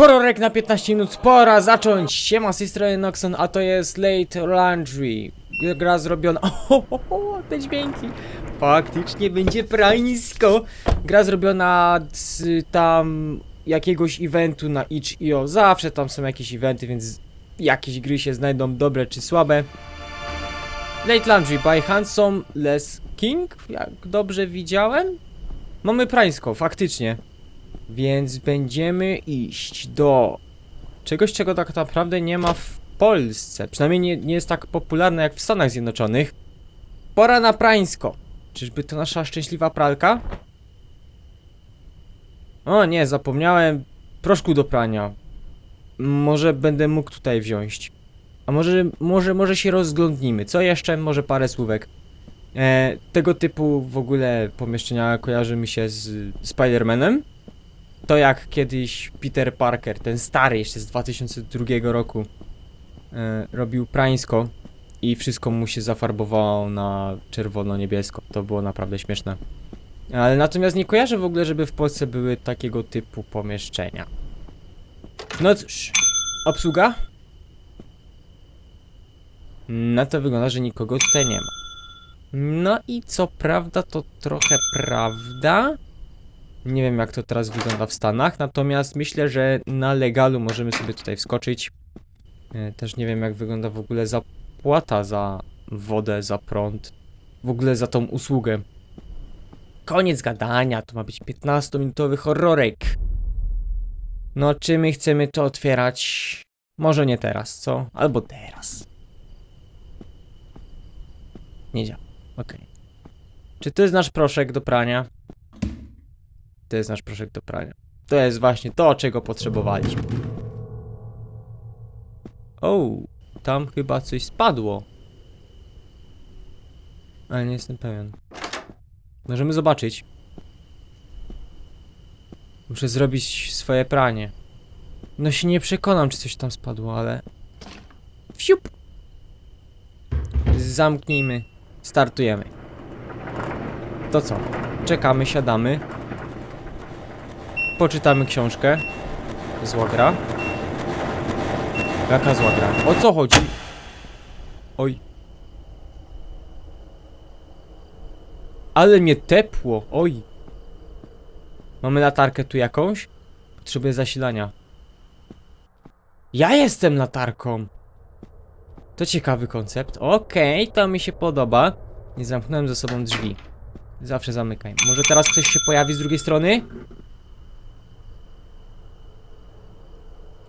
Horrorek na 15 minut, pora zacząć! Siema, z tej Noxon, a to jest Late Laundry. Gra zrobiona... O, te dźwięki! Faktycznie będzie pranisko! Gra zrobiona z tam jakiegoś eventu na itch.io. Zawsze tam są jakieś eventy, więc jakieś gry się znajdą dobre czy słabe. Late Laundry by Handsome Les King, jak dobrze widziałem. Mamy prańsko, faktycznie. Więc będziemy iść do czegoś, czego tak naprawdę nie ma w Polsce. Przynajmniej nie, nie jest tak popularne jak w Stanach Zjednoczonych. Pora na prańsko. Czyżby to nasza szczęśliwa pralka? O nie, zapomniałem proszku do prania. Może będę mógł tutaj wziąć. A może, może, może się rozglądnimy. Co jeszcze? Może parę słówek. E, tego typu w ogóle pomieszczenia kojarzy mi się z Spider-Manem. To jak kiedyś Peter Parker, ten stary jeszcze z 2002 roku, e, robił prańsko i wszystko mu się zafarbowało na czerwono-niebiesko. To było naprawdę śmieszne. Ale natomiast nie kojarzę w ogóle, żeby w Polsce były takiego typu pomieszczenia. No cóż, obsługa? Na to wygląda, że nikogo tutaj nie ma. No i co prawda, to trochę prawda. Nie wiem jak to teraz wygląda w Stanach, natomiast myślę, że na legalu możemy sobie tutaj wskoczyć. E, Też nie wiem jak wygląda w ogóle zapłata za wodę, za prąd, w ogóle za tą usługę. Koniec gadania, to ma być 15-minutowy horrorek. No czy my chcemy to otwierać? Może nie teraz, co? Albo teraz. Nie działa, okej. Czy to jest nasz proszek do prania? To jest nasz proszek do prania. To jest właśnie to, czego potrzebowaliśmy. O, tam chyba coś spadło. Ale nie jestem pewien. Możemy zobaczyć. Muszę zrobić swoje pranie. No się nie przekonam, czy coś tam spadło, ale... Fiup! Zamknijmy. Startujemy. To co? Czekamy, siadamy. Poczytamy książkę. Zła gra. Jaka zła gra? O co chodzi? Oj. Ale mnie tepło, oj. Mamy latarkę tu jakąś? Potrzebuję zasilania. Ja jestem latarką. To ciekawy koncept. Okej, to mi się podoba. Nie zamknąłem ze sobą drzwi. Zawsze zamykaj. Może teraz ktoś się pojawi z drugiej strony?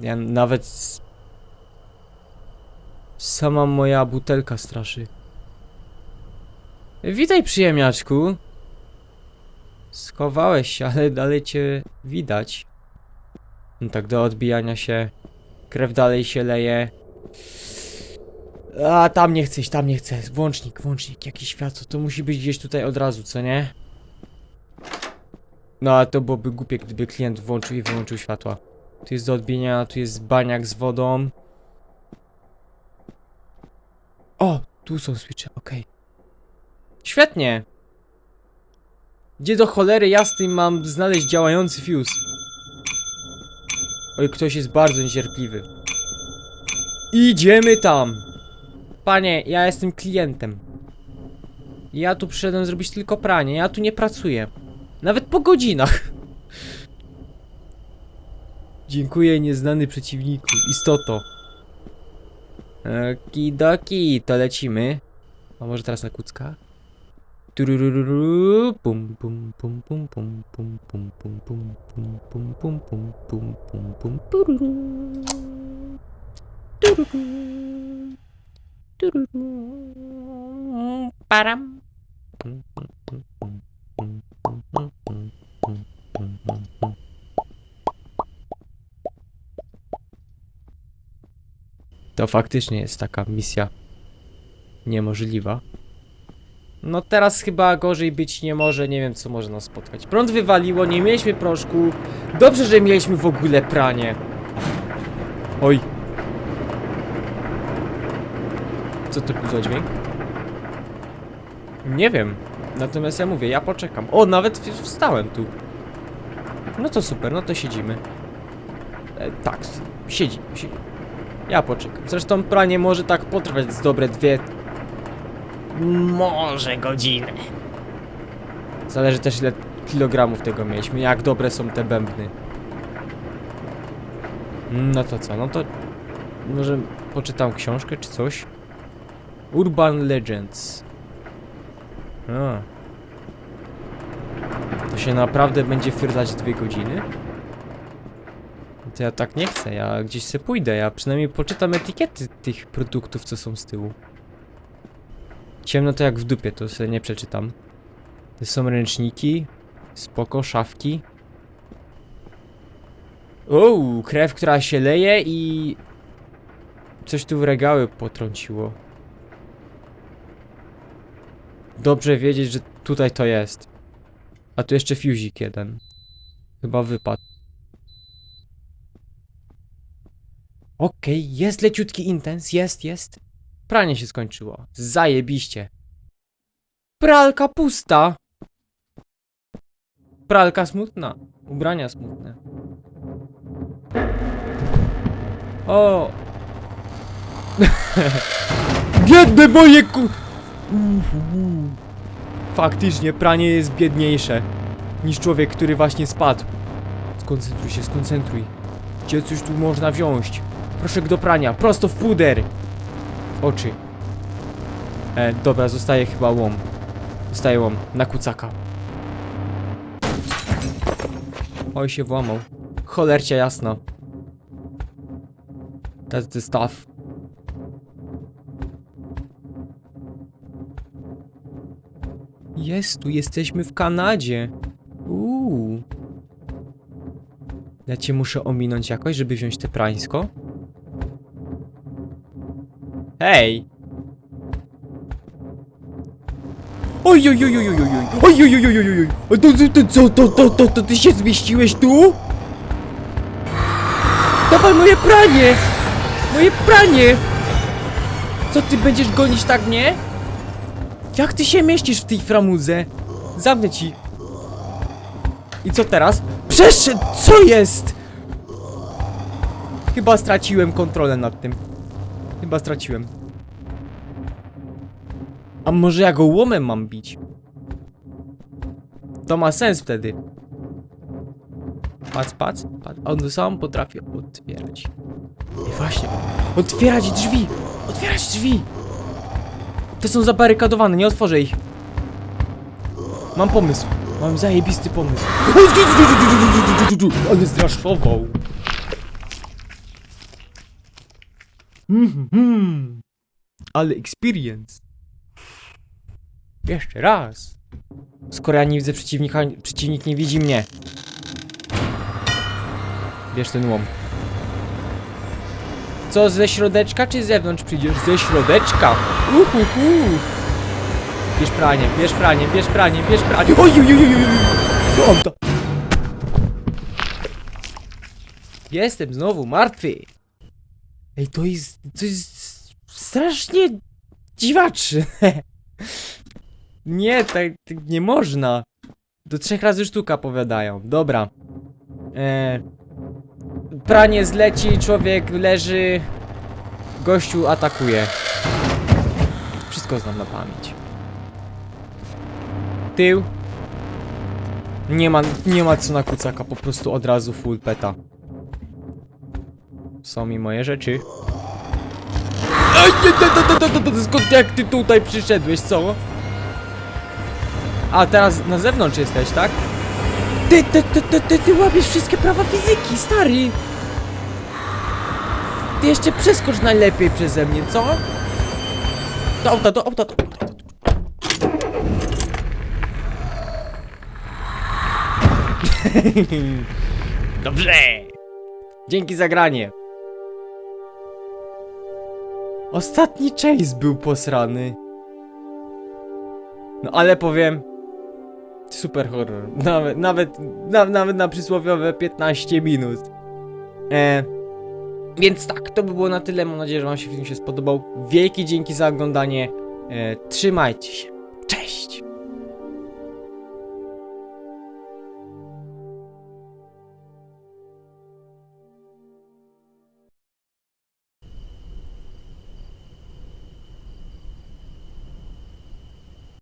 Ja nawet... Sama moja butelka straszy. Witaj, przyjemniaczku. Schowałeś się, ale dalej cię widać. No tak do odbijania się. Krew dalej się leje. A, tam nie chcesz, tam nie chcę. Włącznik, włącznik, jakieś światło. To musi być gdzieś tutaj od razu, co nie? No, a to byłoby głupie, gdyby klient włączył i wyłączył światła. Tu jest do odbienia, tu jest baniak z wodą. O, tu są switche, okej. Świetnie! Gdzie do cholery jasnej mam znaleźć działający fuse? Oj, ktoś jest bardzo niecierpliwy. Idziemy tam! Panie, ja jestem klientem. Ja tu przyszedłem zrobić tylko pranie, ja tu nie pracuję. Nawet po godzinach. Dziękuję, nieznany przeciwniku. Istoto. Kidoki, to lecimy. A może teraz na kucka? Pum pum pum pum pum pum pum pum pum pum pum pum pum pum. Pum, pum, pum, pum, pum, pum, pum, pum, pum, pum, pum, pum. To faktycznie jest taka misja niemożliwa. No teraz chyba gorzej być nie może, nie wiem co może nas spotkać. Prąd wywaliło, nie mieliśmy proszku. Dobrze, że mieliśmy w ogóle pranie. Oj. Co to był za dźwięk? Nie wiem. Natomiast ja mówię, ja poczekam. O, nawet wstałem tu. No to super, no to siedzimy. E, tak, siedzi, siedzi. Ja poczekam. Zresztą pranie może tak potrwać z dobre dwie... Może godziny. Zależy też ile kilogramów tego mieliśmy, jak dobre są te bębny. No to co, no to może poczytam książkę czy coś? Urban Legends. A. To się naprawdę będzie fyrlać dwie godziny? To ja tak nie chcę, ja gdzieś se pójdę, ja przynajmniej poczytam etykiety tych produktów, co są z tyłu. Ciemno to jak w dupie, to sobie nie przeczytam. To są ręczniki, spoko, szafki. Uuu, krew, która się leje i... Coś tu w regały potrąciło. Dobrze wiedzieć, że tutaj to jest. A tu jeszcze fuzik jeden. Chyba wypadł. Okej, jest leciutki intens, jest, jest. Pranie się skończyło. Zajebiście. Pralka pusta. Pralka smutna. Ubrania smutne. O! Biedne moje ku... Faktycznie, pranie jest biedniejsze niż człowiek, który właśnie spadł. Skoncentruj się, skoncentruj. Gdzie coś tu można wziąć? Proszek do prania, prosto w puder! W oczy. E, dobra, zostaje chyba łom. Zostaje łom, na kucaka. Oj, się włamał. Cholercia jasno. That's the stuff. Jest, tu jesteśmy w Kanadzie. Uuu. Ja cię muszę ominąć jakoś, żeby wziąć te prańsko. Hej! Oj, oj, oj, oj, oj, oj, oj, oj, oj, oj, oj, oj, to, to, to, to, to, to, to, ty się zmieściłeś tu? Dawaj moje pranie! Moje pranie! Co ty będziesz gonić tak mnie? Jak ty się mieścisz w tej framudze? Zamknę ci. I co teraz? Przeszedł! Co jest? Chyba straciłem kontrolę nad tym. Chyba straciłem. A może ja go łomem mam bić? To ma sens wtedy. Pac, pac, pac. On sam potrafi otwierać. I właśnie. Otwierać drzwi! Otwierać drzwi! Te są zabarykadowane, nie otworzę ich. Mam pomysł. Mam zajebisty pomysł. Ale zraszował. Mhm. Ale experience. Jeszcze raz. Skoro ja nie widzę przeciwnika, przeciwnik nie widzi mnie. Bierz ten łom. Co, ze środeczka czy z zewnątrz przyjdziesz? Ze środeczka! Uhuhu! Bierz pranie, bierz pranie, bierz pranie, bierz pranie. Oj, oj, oj, oj, oj, oj. On to. Jestem znowu martwy. Ej, to jest, to jest strasznie dziwaczne. Nie, tak, tak nie można. Do trzech razy sztuka powiadają. Dobra. Eee, pranie zleci, człowiek leży, gościu atakuje. Wszystko znam na pamięć. Tył. Nie ma, nie ma co na kucaka, po prostu od razu full peta. Są mi moje rzeczy. Ej, nie, to, to, to, to, to, skąd jak ty tutaj przyszedłeś, co? A teraz na zewnątrz jesteś, tak? Ty, ty, ty, ty, ty, ty łapiesz wszystkie prawa fizyki, stary! Ty jeszcze przeskocz najlepiej przeze mnie, co? Do auta, do auta, do auta. Dobrze! Dzięki za granie. Ostatni chase był posrany. No ale powiem, Super horror. Nawet, nawet, na, nawet na przysłowiowe 15 minut. E, więc tak, to by było na tyle. Mam nadzieję, że Wam się film się spodobał. Wielkie dzięki za oglądanie. E, trzymajcie się. Cześć!